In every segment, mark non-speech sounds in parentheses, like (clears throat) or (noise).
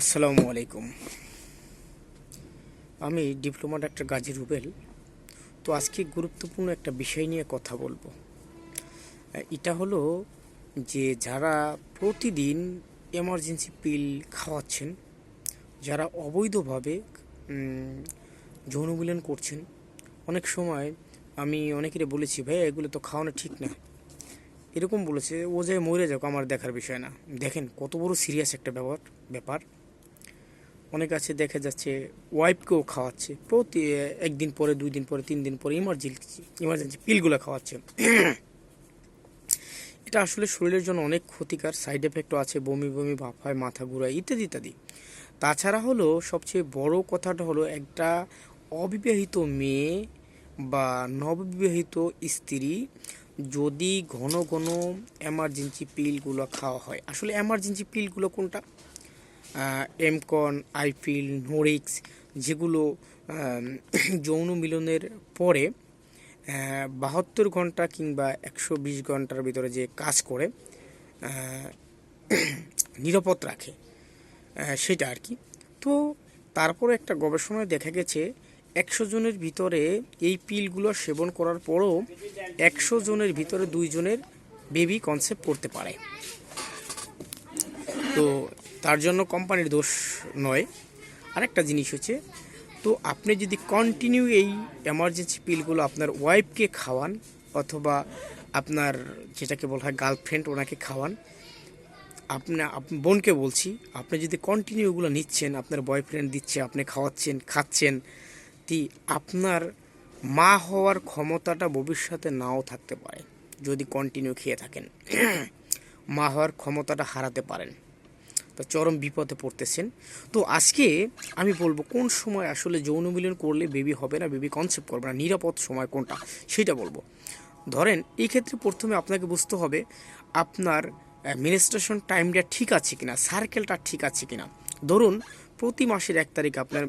আসসালামু আলাইকুম। আমি ডিপ্লোমা ডাক্তার গাজী রুবেল। তো আজকে গুরুত্বপূর্ণ একটা বিষয় নিয়ে কথা বলব। এটা হলো যে যারা প্রতিদিন এমার্জেন্সি পিল খাওয়াচ্ছেন, যারা অবৈধভাবে যৌনমিলন করছেন, অনেক সময় আমি অনেকেরই বলেছি, ভাই, এগুলো তো খাওয়ানো ঠিক না। এরকম বলেছে, ও যে মরে যাক, আমার দেখার বিষয় না। দেখেন, কত বড় সিরিয়াস একটা ব্যাপার ব্যাপার। অনেক আছে, দেখা যাচ্ছে ওয়াইফকেও খাওয়াচ্ছে। প্রতি একদিন পরে, দুই দিন পরে, তিন দিন পরে ইমার্জেন্সি ইমার্জেন্সি পিলগুলো খাওয়াচ্ছে। এটা আসলে শরীরের জন্য অনেক ক্ষতিকার সাইড এফেক্টও আছে, বমি বমি ভাব হয়, মাথা ঘুরায়, ইত্যাদি ইত্যাদি। তাছাড়া হলো, সবচেয়ে বড় কথাটা হলো, একটা অবিবাহিত মেয়ে বা নববিবাহিত স্ত্রী যদি ঘন ঘন এমার্জেন্সি পিলগুলো খাওয়া হয়। আসলে এমার্জেন্সি পিলগুলো কোনটা? এমকন আইপিল নোরিক্স যেগুলো (coughs) যৌন মিলনের পরে বাহাত্তর ঘণ্টা কিংবা একশো বিশ ঘণ্টার ভিতরে যে কাজ করে (coughs) নিরাপদ রাখে সেটা আর কি। তো তারপরে একটা গবেষণায় দেখা গেছে, একশো জনের ভিতরে এই পিলগুলো সেবন করার পরও একশো জনের ভিতরে দুইজনের বেবি কনসেপ্ট করতে পারে। তো তার জন্য কোম্পানির দোষ নয়। আরেকটা জিনিস হচ্ছে, তো আপনি যদি কন্টিনিউ এই এমার্জেন্সি পিলগুলো আপনার ওয়াইফকে খাওয়ান, অথবা আপনার যেটাকে বলা হয় গার্লফ্রেন্ড ওনাকে খাওয়ান, আপনি, আপ- বোনকে বলছি, আপনি যদি কন্টিনিউ এগুলো নিচ্ছেন, আপনার বয়ফ্রেন্ড দিচ্ছে, আপনি খাওয়াচ্ছেন, খাচ্ছেন, তি, আপনার মা হওয়ার ক্ষমতাটা ভবিষ্যতে নাও থাকতে পারে, যদি কন্টিনিউ খেয়ে থাকেন। (clears throat) মা হওয়ার ক্ষমতাটা হারাতে পারেন। তো চরম বিপদে পড়তেছেন। তো আজকে আমি বলব কোন সময় আসলে যৌন মিলন করলে বেবি হবে না, বেবি কনসেপ্ট করবে না, নিরাপদ সময় কোনটা সেটা বলব। ধরেন, এই ক্ষেত্রে প্রথমে আপনাকে বুঝতে হবে আপনার মিনিস্ট্রেশন টাইমটা ঠিক আছে কিনা সার্কেলটা ঠিক আছে কিনা। ধরুন, প্রতি মাসের এক তারিখ আপনার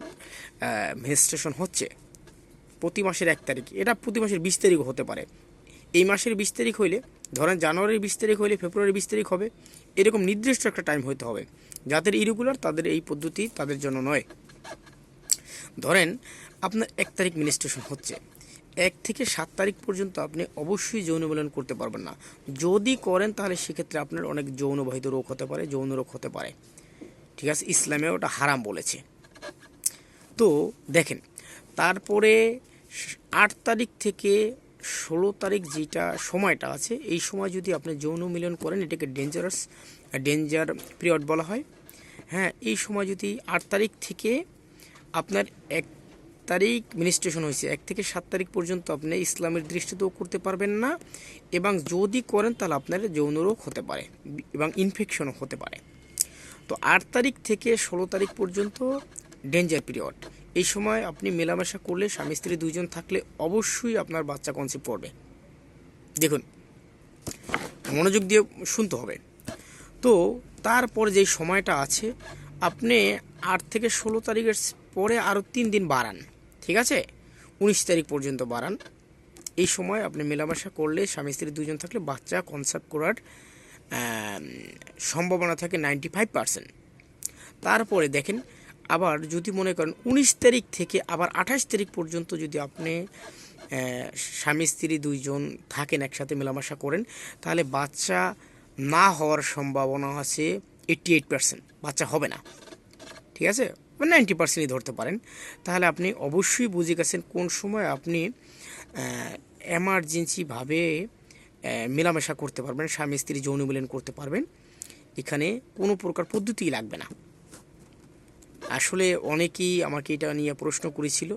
মিনিস্ট্রেশন হচ্ছে। প্রতি মাসের এক তারিখ, এটা প্রতি মাসের বিশ তারিখ হতে পারে। এই মাসের বিশ তারিখ হইলে ধরেন জানুয়ারির বিশ তারিখ হইলে ফেব্রুয়ারির বিশ তারিখ হবে, এরকম নির্দিষ্ট একটা টাইম হইতে হবে। যাদের ইরেগুলার তাদের এই পদ্ধতি তাদের জন্য নয়। ধরেন আপনার এক তারিখ মিনিস্ট্রেশন হচ্ছে। এক থেকে সাত তারিখ পর্যন্ত আপনি অবশ্যই যৌন মিলন করতে পারবেন না। যদি করেন তাহলে সেক্ষেত্রে আপনার অনেক যৌনবাহিত রোগ হতে পারে, যৌন রোগ হতে পারে। ঠিক আছে ইসলামে ওটা হারাম বলেছে। তো দেখেন, তারপরে আট তারিখ থেকে ষোলো তারিখ যেটা সময়টা আছে, এই সময় যদি আপনি যৌন মিলন করেন, এটাকে ডেঞ্জারাস ডেঞ্জার পিরিয়ড বলা হয়। হ্যাঁ এই সময় যদি আট তারিখ থেকে আপনার এক তারিখ মিনিস্ট্রেশন হয়েছে, এক থেকে সাত তারিখ পর্যন্ত আপনি ইসলামের দৃষ্টিতেও করতে পারবেন না এবং যদি করেন তাহলে আপনার যৌন রোগ হতে পারে এবং ইনফেকশনও হতে পারে। তো আট তারিখ থেকে ষোলো তারিখ পর্যন্ত ডেঞ্জার পিরিয়ড এই সময় আপনি মেলামেশা করলে স্বামী, স্ত্রী দুইজন থাকলে অবশ্যই আপনার বাচ্চা কনসেপ্ট পড়বে। দেখুন, মনোযোগ দিয়ে শুনতে হবে। তো, তারপর যে সময়টা আছে, আপনি আট থেকে ষোলো তারিখের পরে আরও তিন দিন বাড়ান, ঠিক আছে? উনিশ তারিখ পর্যন্ত বাড়ান। এই সময় আপনি মেলামেশা করলে স্বামী, স্ত্রী দুজন থাকলে বাচ্চা কনসেপ্ট করার সম্ভাবনা থাকে নাইনটি ফাইভ পার্সেন্ট তারপরে দেখেন আবার যদি মনে করেন উনিশ তারিখ থেকে আবার আঠাশ তারিখ পর্যন্ত যদি আপনি স্বামী, স্ত্রী দুইজন থাকেন, একসাথে মেলামেশা করেন, তাহলে বাচ্চা না হওয়ার সম্ভাবনা আছে এইট্টি এইট পার্সেন্ট বাচ্চা হবে না। ঠিক আছে? নাইনটি পার্সেন্টই ধরতে পারেন। তাহলে আপনি অবশ্যই বুঝে গেছেন কোন সময় আপনি এমার্জেন্সিভাবে মেলামেশা করতে পারবেন, স্বামী, স্ত্রী যৌন মিলন করতে পারবেন। এখানে কোনো প্রকার পদ্ধতিই লাগবে না। আসলে অনেকেই আমাকে এটা নিয়ে প্রশ্ন করেছিল,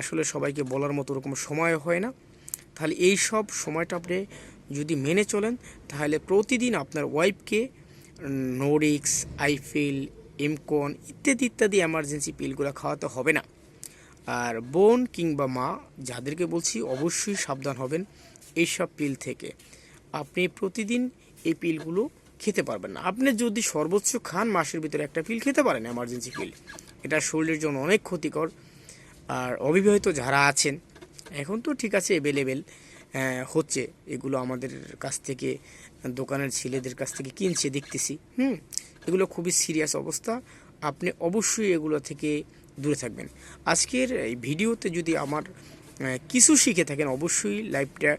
আসলে সবাইকে বলার মতো ওরকম সময় হয় না। তাহলে এই সব সময়টা আপনি যদি মেনে চলেন, তাহলে প্রতিদিন আপনার ওয়াইফকে নোরিক্স আইফিল এমকন ইত্যাদি ইত্যাদি এমার্জেন্সি পিলগুলো খাওয়াতে হবে না। আর বোন কিংবা মা, যাদেরকে বলছি অবশ্যই সাবধান হবেন এইসব পিল থেকে। আপনি প্রতিদিন এই পিলগুলো খেতে পারবেন না। আপনি যদি সর্বোচ্চ খান, মাসের ভিতরে একটা পিল খেতে পারেন এমার্জেন্সি পিল এটা শরীরের জন্য অনেক ক্ষতিকর। আর অবিবাহিত যারা আছেন, এখন তো ঠিক আছে অ্যাভেলেবেল হচ্ছে। এগুলো আমাদের কাছ থেকে, দোকানের ছেলেদের কাছ থেকে কিনছে, দেখতেছি। হুম, এগুলো খুবই সিরিয়াস অবস্থা। আপনি অবশ্যই এগুলো থেকে দূরে থাকবেন। আজকের এই ভিডিওতে যদি আমার কিছু শিখে থাকেন, অবশ্যই লাইভটা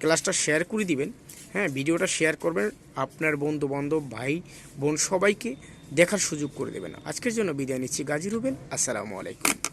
ক্লাসটা শেয়ার করে দিবেন। হ্যাঁ ভিডিওটা শেয়ার করবেন আপনার বন্ধু বান্ধব ভাই, বোন সবাইকে দেখার সুযোগ করে দেবেন। আজকের জন্য বিদায় নিচ্ছি। গাজী রুবেন আসসালামু আলাইকুম।